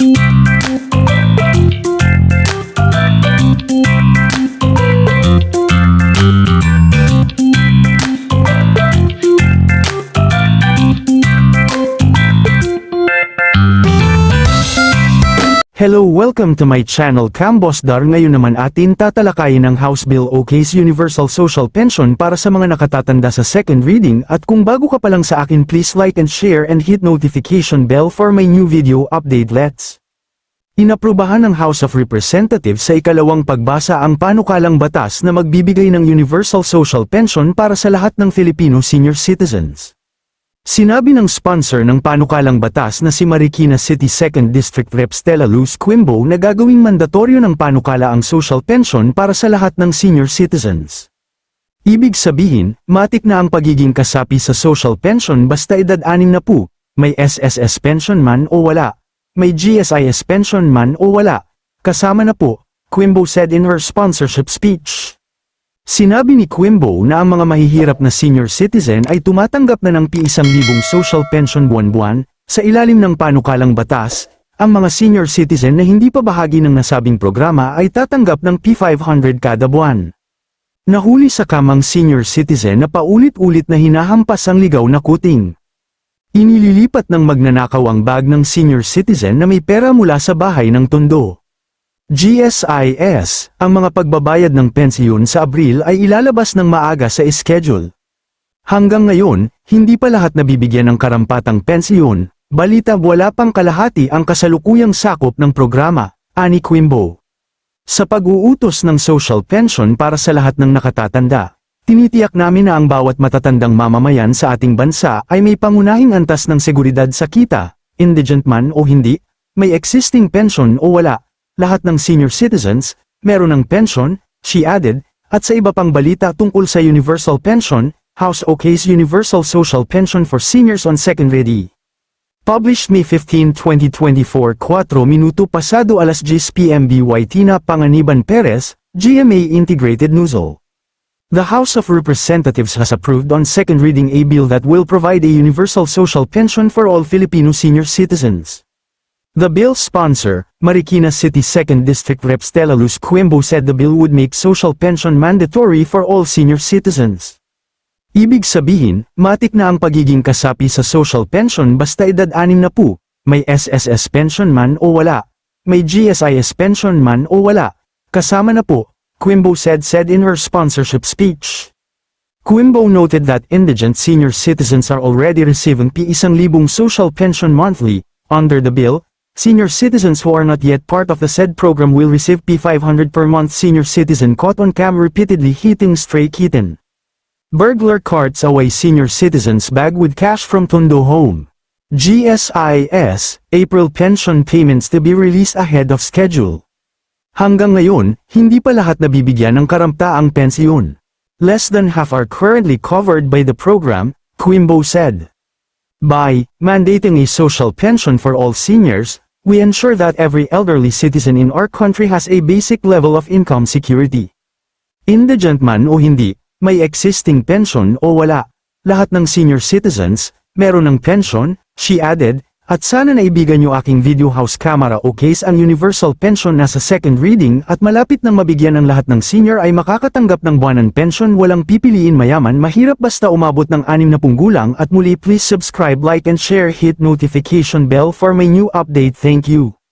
you Hello welcome to my channel Cambos Dar ngayon naman atin tatalakayin ang House Bill o Case Universal Social Pension para sa mga nakatatanda sa second reading at kung bago ka pa lang sa akin please like and share and hit notification bell for my new video update let's. Inaprubahan ng House of Representatives sa ikalawang pagbasa ang panukalang batas na magbibigay ng Universal Social Pension para sa lahat ng Filipino senior citizens. Sinabi ng sponsor ng panukalang batas na si Marikina City 2nd District Rep Stella Luz Quimbo na gagawing mandatoryo ng panukala ang social pension para sa lahat ng senior citizens. Ibig sabihin, matik na ang pagiging kasapi sa social pension basta edad 6 na po, may SSS pension man o wala, may GSIS pension man o wala, kasama na po, Quimbo said in her sponsorship speech. Sinabi ni Quimbo na ang mga mahihirap na senior citizen ay tumatanggap na ng P1,000 social pension buwan-buwan, sa ilalim ng panukalang batas, ang mga senior citizen na hindi pa bahagi ng nasabing programa ay tatanggap ng P500 kada buwan. Nahuli sa kamang senior citizen na paulit-ulit na hinahampas ang ligaw na kuting. Inililipat ng magnanakaw ang bag ng senior citizen na may pera mula sa bahay ng tondo. GSIS, ang mga pagbabayad ng pensiyon sa Abril ay ilalabas ng maaga sa schedule. Hanggang ngayon, hindi pa lahat nabibigyan ng karampatang pensiyon, balita wala pang kalahati ang kasalukuyang sakop ng programa, ani Quimbo. Sa pag-uutos ng social pension para sa lahat ng nakatatanda, tinitiyak namin na ang bawat matatandang mamamayan sa ating bansa ay may pangunahing antas ng seguridad sa kita, indigent man o hindi, may existing pension o wala, lahat ng senior citizens, meron ng pension, she added, at sa iba pang balita tungkol sa Universal Pension, House o Case Universal Social Pension for Seniors on Second Ready. Published May 15, 2024 4 minuto pasado alas 10 p.m. BYT na Panganiban Perez, GMA Integrated Newsol. The House of Representatives has approved on second reading a bill that will provide a universal social pension for all Filipino senior citizens. The bill's sponsor, Marikina City 2nd District Rep Stella Luz Quimbo said the bill would make social pension mandatory for all senior citizens. Ibig sabihin, matik na ang pagiging kasapi sa social pension basta edad 6 na po, may SSS pension man o wala, may GSIS pension man o wala, kasama na po, Quimbo said said in her sponsorship speech. Quimbo noted that indigent senior citizens are already receiving P1,000 social pension monthly, under the bill, Senior citizens who are not yet part of the said program will receive P500 per month senior citizen caught on cam repeatedly hitting stray kitten. Burglar carts away senior citizens bag with cash from Tondo home. GSIS, April pension payments to be released ahead of schedule. Hanggang ngayon, hindi pa lahat nabibigyan ng karamtaang pensiyon. Less than half are currently covered by the program, Quimbo said. By mandating a social pension for all seniors, we ensure that every elderly citizen in our country has a basic level of income security. Indigent man o hindi, may existing pension o wala. Lahat ng senior citizens, meron ng pension, she added, at sana naibigan niyo aking video house camera o case ang universal pension na sa second reading at malapit nang mabigyan ang lahat ng senior ay makakatanggap ng buwanan pension walang pipiliin mayaman mahirap basta umabot ng 60 gulang at muli please subscribe like and share hit notification bell for my new update thank you.